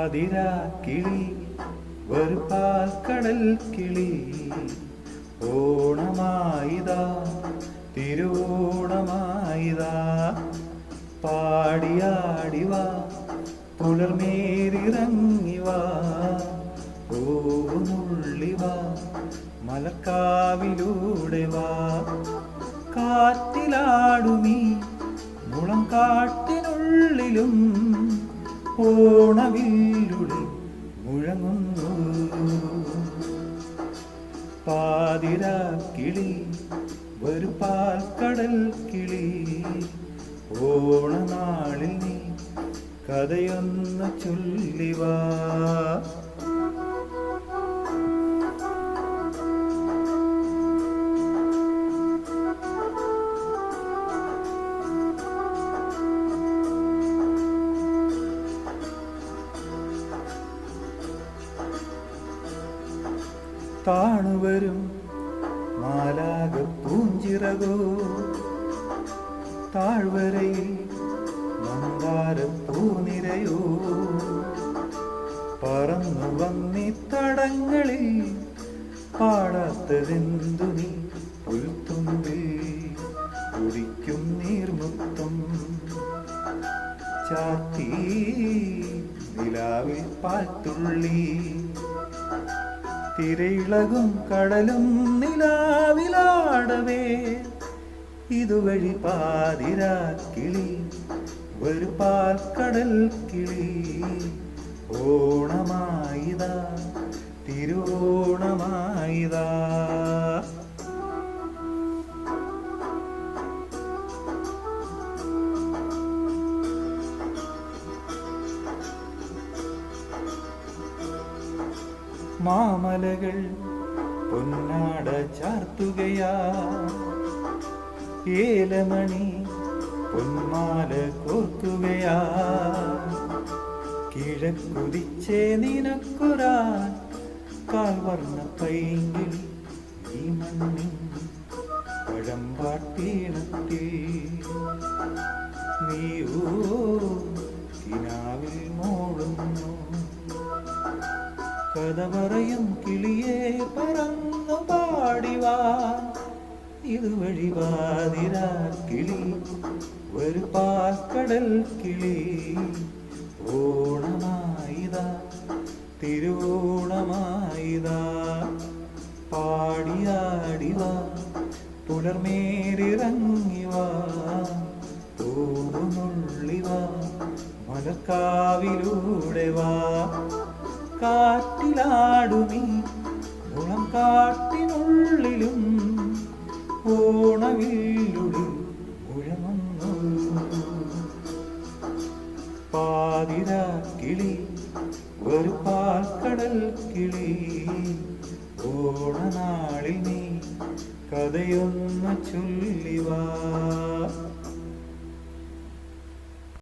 പാതിര കിളി വെറുപ്പാൽ കടൽ കിളി. ഓണമായിതാ തിരുവോണമായിതാ. പാടിയാടിവാ പുലർമേരിറങ്ങിവാ ഓവുന്നുള്ളിവാ മലക്കാവിലൂടെ വാ കാറ്റിലാടുമീ മുളം കാട്ടിനുള്ളിലും ഓണവില്ലുളി മുഴങ്ങുന്നു. പാതിര കിളി ഒരു കടൽ കിളി ഓണനാളിൽ നീ കഥയൊന്ന് ചൊല്ലിവാ. താണുവരും മാലാക പൂഞ്ചിറകോ. താഴ്വരയിൽ മന്ദാര പൂനിരയോ പറന്നു വന്നി തടങ്ങളിൽ പാടാത്തതെന്തു നീ പുൽത്തുമ്പിൽ? കുടിക്കും നീർമുത്തം. ചാത്തി നിലാവിൽ പാത്തുള്ളി തിരയിളകും കടലും നിലാവിലാടവേ. ഇതുവഴി പാതിരാ കിളി വരുപാൽ കടൽ കിളി. ഓണമായിതാ തിരുവോണമായിതാ. മാമലകൾ പൊന്നാട ചാർത്തുകയാ. ഏലമണി പൊന്മാല കോർക്കുകയാ കിഴക്കുതിച്ചേ നിനക്കുരാൻ കാൽവർണ പൈങ്കിൽ ഈ മണ്ണിൻ പഴമ്പാട്ടീണത്തിൽ കഥ പറയും കിളിയെ പറന്നു പാടിവാ ഇതുവഴി വാതിരാ കിളി ഒരു പാക്കടൽ കിളി. ഓണമായിതാ തിരുവോണമായിതാ. പാടിയാടിവാ പുലർമേരിറങ്ങിവാ തോന്നുള്ളിവാ മലക്കാവിലൂടെ വാ. കാറ്റിലാടുമീ മുളം കാട്ടിനുള്ളിലും ഓണവില്ലുളി മുഴങ്ങുന്നു പാതിര കിളി ഒരു പാൽക്കടൽ കിളി. ഓണനാളിൽ നീ കഥയൊന്ന് ചൊല്ലിവാ.